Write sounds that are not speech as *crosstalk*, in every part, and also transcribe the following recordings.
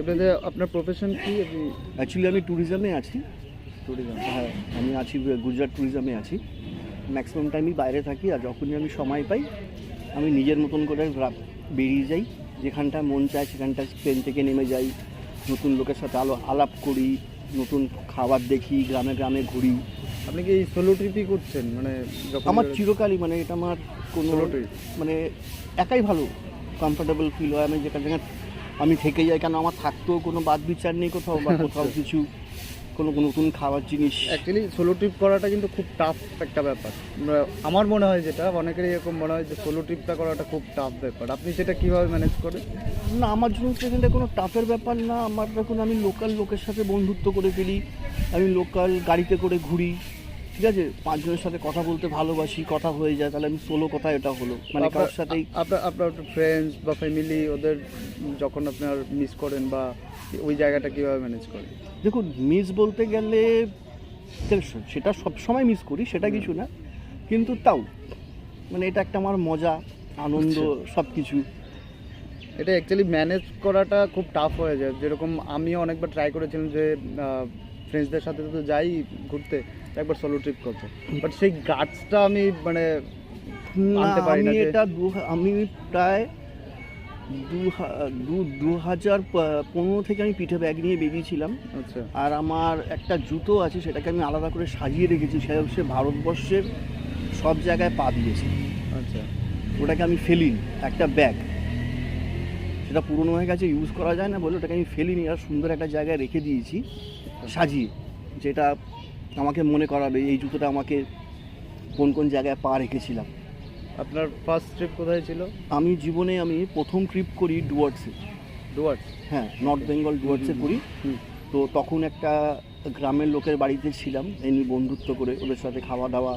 এবারে আপনার প্রফেশন কি? অ্যাকচুয়ালি আমি ট্যুরিজমে আছি। ট্যুরিজম হ্যাঁ আমি আছি গুজরাট ট্যুরিজমে আছি। ম্যাক্সিমাম টাইমই বাইরে থাকি আর যখনই আমি সময় পাই আমি নিজের মতন করে বেরিয়ে যাই। যেখানটা মন চায় সেখানটা ট্রেন থেকে নেমে যাই। নতুন লোকের সাথে আলো আলাপ করি নতুন খাবার দেখি গ্রামে গ্রামে ঘুরি। আপনি কি সোলো ট্রিপই করছেন? মানে আমার চিরকালই মানে এটা আমার কোনো? মানে একাই ভালো কমফোর্টেবল ফিল হয়। আমি যেখানে যেখানে আমি থেকে যাই কেন আমার থাকতেও কোনো বাদ বিচার নেই কোথাও বা কোথাও। *laughs* কিছু কোনো নতুন খাবার জিনিস। অ্যাকচুয়ালি সোলো ট্রিপ করাটা কিন্তু খুব টাফ একটা ব্যাপার। আমার মনে হয় যেটা অনেকেরই এরকম মনে হয় যে সোলো ট্রিপটা করাটা খুব টাফ ব্যাপার। আপনি সেটা কীভাবে ম্যানেজ করেন? না আমার জন্য সেখানটা কোনো টাফের ব্যাপার না। আমার দেখুন আমি লোকাল লোকের সাথে বন্ধুত্ব করে ফেলি। আমি লোকাল গাড়িতে করে ঘুরি। ঠিক আছে পাঁচজনের সাথে কথা বলতে ভালোবাসি কথা হয়ে যায় তাহলে আমি সোলো কথা এটা হলো। মানে কারোর সাথেই আপনার আপনার ফ্রেন্ডস বা ফ্যামিলি ওদের যখন আপনার মিস করেন বা ওই জায়গাটা কীভাবে ম্যানেজ করেন? দেখুন মিস বলতে গেলে সেটা সব সময় মিস করি সেটা কিছু না। কিন্তু তাও মানে এটা একটা আমার মজা আনন্দ আচ্ছা। সব কিছু এটা অ্যাকচুয়ালি ম্যানেজ করাটা খুব টাফ হয়ে যায়। যেরকম আমিও অনেকবার ট্রাই করেছিলাম যে ফ্রেন্ডসদের সাথে তো যাই ঘুরতে। একবার সোলো ট্রিপ করতে বাট সেই গার্ডসটা আমি মানে না আনতে পারি না আমি এটা দু- আমি প্রায় দু দু- হাজার পনেরো থেকে আমি পিঠে ব্যাগ নিয়ে বেরিয়েছিলাম। আচ্ছা। আর আমার একটা জুতো আছে সেটাকে আমি আলাদা করে সাজিয়ে রেখেছি। সেটা হচ্ছে ভারতবর্ষের সব জায়গায় পা দিয়েছে। আচ্ছা। ওটাকে আমি ফেলিনি একটা ব্যাগ। সেটা পুরনো হয়ে গেছে ইউজ করা যায় না বলে ওটাকে আমি ফেলিনি। আর সুন্দর একটা জায়গায় রেখে দিয়েছি সাজিয়ে। যেটা আমাকে মনে করাবে এই জুতোটা আমাকে কোন কোন জায়গায় পা রেখেছিলাম। আপনার ফার্স্ট ট্রিপ কোথায় ছিল? আমি জীবনে আমি প্রথম ট্রিপ করি ডুয়ার্সে। ডুয়ার্স? হ্যাঁ নর্থ বেঙ্গল ডুয়ার্সে করি। তো তখন একটা গ্রামের লোকের বাড়িতে ছিলাম এমনি বন্ধুত্ব করে ওদের সাথে খাওয়া দাওয়া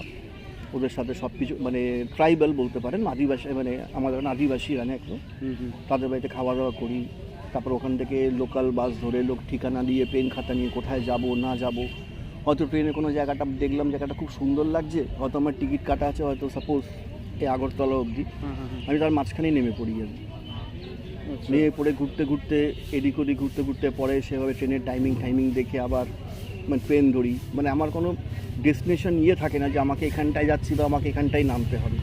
ওদের সাথে সব কিছু মানে ট্রাইবাল বলতে পারেন আদিবাসী মানে আমাদের আদিবাসী রানে হুম তাদের বাড়িতে খাওয়া দাওয়া করি। তারপর ওখান থেকে লোকাল বাস ধরে লোক ঠিকানা দিয়ে পেন খাতা নিয়ে কোথায় যাব না যাব। হয়তো ট্রেনে কোনো জায়গাটা দেখলাম জায়গাটা খুব সুন্দর লাগছে হয়তো আমার টিকিট কাটা আছে হয়তো সাপোজ এই আগরতলা অবধি। আমি তার মাঝখানেই নেমে পড়ি আমি। আচ্ছা। নেমে পড়ে ঘুরতে ঘুরতে এদিক ওদিক ঘুরতে ঘুরতে পরে সেভাবে ট্রেনের টাইমিং টাইমিং দেখে আবার মানে ট্রেন ধরি। মানে আমার কোনো ডেস্টিনেশন ইয়ে থাকে না যে আমাকে এখানটায় যাচ্ছি বা আমাকে এখানটায় নামতে হবে।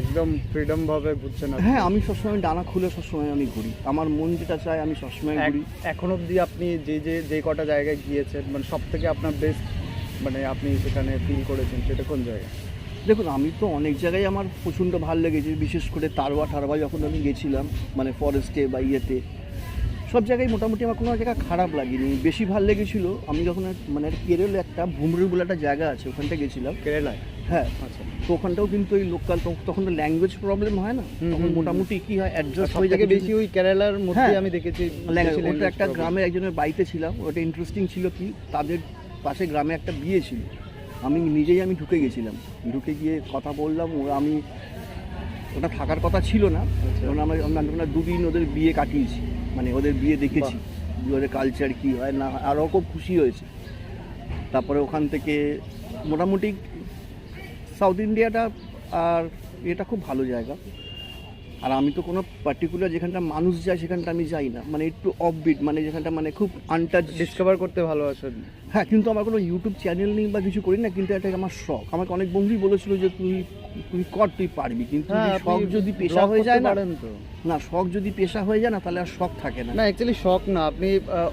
একদম ফ্রিডম ভাবে ঘুরছেন না। হ্যাঁ আমি সবসময় ডানা খুলে সবসময় আমি ঘুরি। আমার মন যেটা চায় আমি সবসময় ঘুরি। এখন অবধি আপনি যে যে যে কটা জায়গায় গিয়েছেন মানে সব থেকে আপনার বেস্ট মানে আপনি সেখানে ফিল করেছেন সেটা কোন জায়গায়? দেখুন আমি তো অনেক জায়গায় আমার প্রচণ্ড ভালো লেগেছে বিশেষ করে তারওয়া টারওয়া যখন আমি গেছিলাম মানে ফরেস্টে বা ইয়েতে। সব জায়গায় মোটামুটি আমার কোনো জায়গা খারাপ লাগেনি। বেশি ভালো লেগেছিল আমি যখন মানে কেরলে একটা ভুমরুর বলে একটা জায়গা আছে ওখানটা গেছিলাম। কেরালায়? হ্যাঁ। আচ্ছা। তো ওখানটাও কিন্তু ওই লোকাল তখন তো ল্যাঙ্গুয়েজ প্রবলেম হয় না? তখন মোটামুটি কি হয় অ্যাডজাস্ট হয়ে যায় বেশি ওই কেরালার মধ্যে হ্যাঁ। আমি দেখেছি ওটা একটা গ্রামে একজনের বাড়িতে ছিলাম ওটা ইন্টারেস্টিং ছিল কি তাদের পাশে গ্রামে একটা বিয়ে ছিল। আমি নিজেই আমি ঢুকে গেছিলাম। ঢুকে গিয়ে কথা বললাম ওরা আমি ওটা থাকার কথা ছিল না। আচ্ছা। কারণ আমরা আমরা দুদিন ওদের বিয়ে কাটিয়েছি। মানে ওদের বিয়ে দেখেছি। ওদের কালচার কী হয় না হয়, আর ও খুব খুশি হয়েছে। তারপরে ওখান থেকে মোটামুটি সাউথ ইন্ডিয়াটা আর এটা খুব ভালো জায়গা। আর আমি তো কোনো পার্টিকুলার যেখানটা মানুষ যায় সেখানটা আমি যাই না। মানে একটু অফবিট মানে যেখানটা মানে খুব আনটাচ ডিসকভার করতে ভালোবাসেন। হ্যাঁ কিন্তু আমার কোনো ইউটিউব চ্যানেল নেই বা কিছু করি না কিন্তু এটা আমার শখ। আমাকে অনেক বন্ধুই বলেছিল যে তুই তুই কর তুই পারবি। কিন্তু হ্যাঁ শখ যদি পেশা হয়ে যায় না না শখ যদি পেশা হয়ে যায় না তাহলে আর শখ থাকে না। না অ্যাকচুয়ালি শখ না। আপনি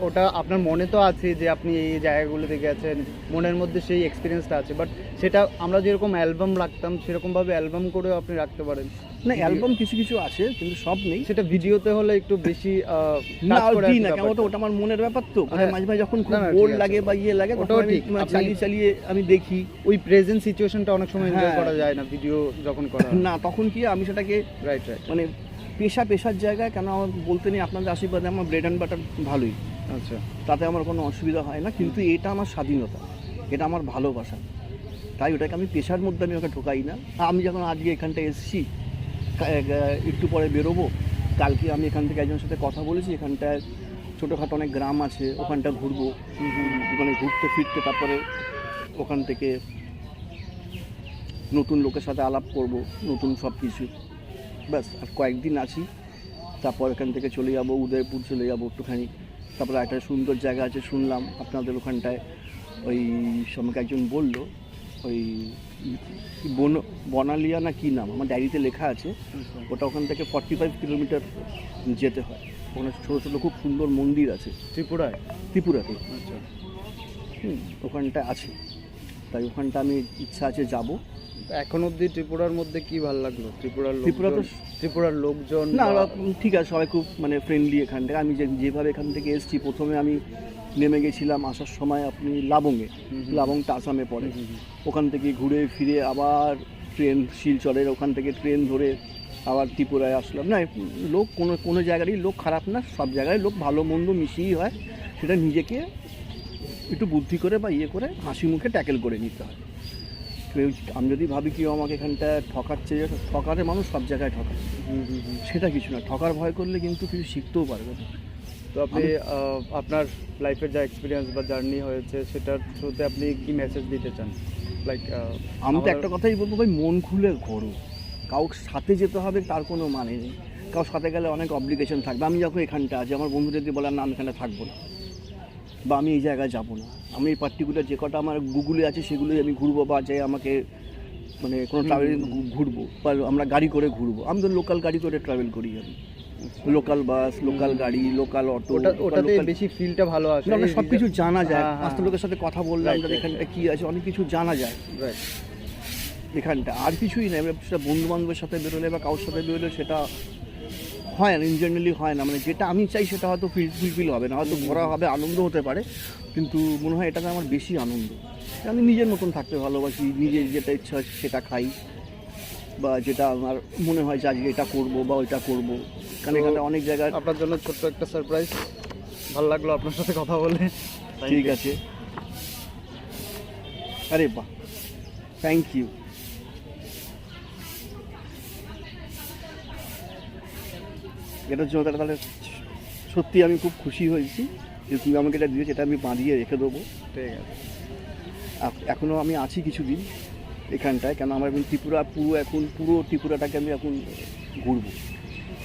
ওটা আপনার মনে তো আছে যে আপনি এই জায়গাগুলোতে গেছেন মনের মধ্যে সেই এক্সপিরিয়েন্সটা আছে বাট সেটা আমরা যেরকম অ্যালবাম রাখতাম সেরকমভাবে অ্যালবাম করেও আপনি রাখতে পারেন। না অ্যালবাম কিছু কিছু আছে কিন্তু সব নেই। সেটা ভিডিওতে হলে একটু বেশি আহ, না। ওটা আমার মনের ব্যাপার তো। মানে হ্যাঁ। মাঝে মাঝে যখন খুব বোর লাগে বা ইয়ে লাগে ওটাও ঠিক। মানে চালিয়ে চালিয়ে আমি দেখি। ওই প্রেজেন্ট সিচুয়েশনটা অনেক সময় এনজয় হ্যাঁ। করা যায় না ভিডিও যখন করা না তখন কি আমি সেটাকে রাইট রাইট মানে পেশা পেশার জায়গায় কেন আমার বলতে নেই আপনাদের আশীর্বাদে আমার ব্রেড অ্যান্ড বাটার ভালোই। আচ্ছা। তাতে আমার কোনো অসুবিধা হয় না কিন্তু এটা আমার স্বাধীনতা এটা আমার ভালোবাসা। তাই ওটাকে আমি পেশার মধ্যে আমি ওকে ঢোকাই না। আমি যখন আজকে এখানটা এসেছি একটু পরে বেরোবো কালকে আমি এখান থেকে একজনের সাথে কথা বলেছি এখানটায় ছোটোখাটো অনেক গ্রাম আছে ওখানটা ঘুরবো। মানে ঘুরতে ফিরতে তারপরে ওখান থেকে নতুন লোকের সাথে আলাপ করব নতুন সব কিছু। ব্যাস আর কয়েকদিন আছি তারপর এখান থেকে চলে যাব উদয়পুর চলে যাব একটুখানি। তারপরে একটা সুন্দর জায়গা আছে শুনলাম আপনাদের ওখানটায়। ওই আমাকে একজন বলল ওই বন বনালিয়া না কি নাম? আমার ডায়েরিতে লেখা আছে ওটা ওখান থেকে ফর্টি ফাইভ কিলোমিটার যেতে হয়। ওখানে ছোটো ছোটো খুব সুন্দর মন্দির আছে। ত্রিপুরায়? ত্রিপুরাতে। আচ্ছা। হুম ওখানটা আছে। তাই ওখানটা আমি ইচ্ছা আছে যাব। এখন অবধি ত্রিপুরার মধ্যে কি ভালো লাগল? ত্রিপুরার ত্রিপুরা তো- ত্রিপুরার লোকজন না ঠিক আছে সবাই খুব মানে ফ্রেন্ডলি এখান থেকে। আমি যে যেভাবে এখান থেকে এসেছি প্রথমে আমি নেমে গেছিলাম আসার সময় আপনি লাবঙ্গে। লাবংটা আসামে পড়ে। ওখান থেকে ঘুরে ফিরে আবার ট্রেন শিলচরের ওখান থেকে ট্রেন ধরে আবার ত্রিপুরায় আসলাম। না লোক কোনো কোনো জায়গারই লোক খারাপ না সব জায়গায় লোক ভালো মন্দ মিশিয়েই হয়। সেটা নিজেকে একটু বুদ্ধি করে বা ইয়ে করে হাসি মুখে ট্যাকেল করে নিতে হয়। কেউ আমি যদি ভাবি কেউ আমাকে এখানটা ঠকাচ্ছে ঠকারে মানুষ সব জায়গায় ঠকায়। হুম। সেটা কিছু না ঠকার ভয় করলে কিন্তু কিছু শিখতেও পারবে না। তো আপনি আপনার লাইফের যা এক্সপিরিয়েন্স বা জার্নি হয়েছে সেটার থ্রুতে আপনি কি মেসেজ দিতে চান? লাইক আমি তো একটা কথাই বলব ভাই মন খুলে ঘোরো। কাউর সাথে যেতে হবে তার কোনো মানে নেই। কারোর সাথে গেলে অনেক অব্লিগেশন থাকবে। আমি যখন এখানটা আছি আমার বন্ধু যদি বলে না আমি এখানে থাকব না। বা আমি এই জায়গায় যাব না। আমি এই পার্টিকুলার যে কটা আমার গুগলে আছে সেগুলোই আমি ঘুরবো বা যে আমাকে মানে কোনো ট্রাভেল ঘুরবো বা আমরা গাড়ি করে ঘুরবো। আমি তো লোকাল গাড়ি করে ট্রাভেল করি আমি। লোকাল বাস লোকাল গাড়ি লোকাল অটো ওটাতে বেশি ফিলটা ভালো আসে। না সব কিছু জানা যায়। হ্যাঁ, হ্যাঁ, পাঁচটা লোকের সাথে কথা বললাম এখানটা কী আছে অনেক কিছু জানা যায়. এখানটা। আর কিছুই না এবার সেটা বন্ধু বান্ধবের সাথে বেরোলে বা কারোর সাথে বেরোলে সেটা হয় না ইনজেনারেলি হয় না। মানে যেটা আমি চাই সেটা হয়তো ফিল ফুলফিল হবে না হয়তো ঘোরা হবে আনন্দ হতে পারে কিন্তু মনে হয় এটাতে আমার বেশি আনন্দ। আমি নিজের মতন থাকতে ভালোবাসি নিজের যেটা ইচ্ছা আছে সেটা খাই বা যেটা আমার মনে হয় যে আজকে এটা করব বা ওইটা করব। কারণ এখানে অনেক জায়গায় আপনার জন্য ছোট্ট একটা সারপ্রাইজ ভালো লাগল আপনার সাথে কথা বলে। ঠিক আছে। আরে বাহ। থ্যাংক ইউ এটার জন্য তাহলে সত্যি আমি খুব খুশি হয়েছি যে তুমি আমাকে এটা দিয়েছ এটা আমি বাঁধিয়ে রেখে দেবো। ঠিক আছে। এখনও আমি আছি কিছুদিন এখানটায় কেন আমার এখন ত্রিপুরা পুরো এখন পুরো ত্রিপুরাটাকে আমি এখন ঘুরবো।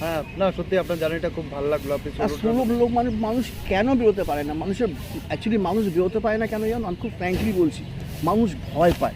হ্যাঁ না সত্যি আপনার জার্নিটা খুব ভালো লাগল আপনি লোক মানে মানুষ কেন বেরোতে পারে না? মানুষের অ্যাকচুয়ালি মানুষ বেরোতে পারে না কেন জানো? আমি খুব ফ্র্যাঙ্কলি বলছি মানুষ ভয় পায়।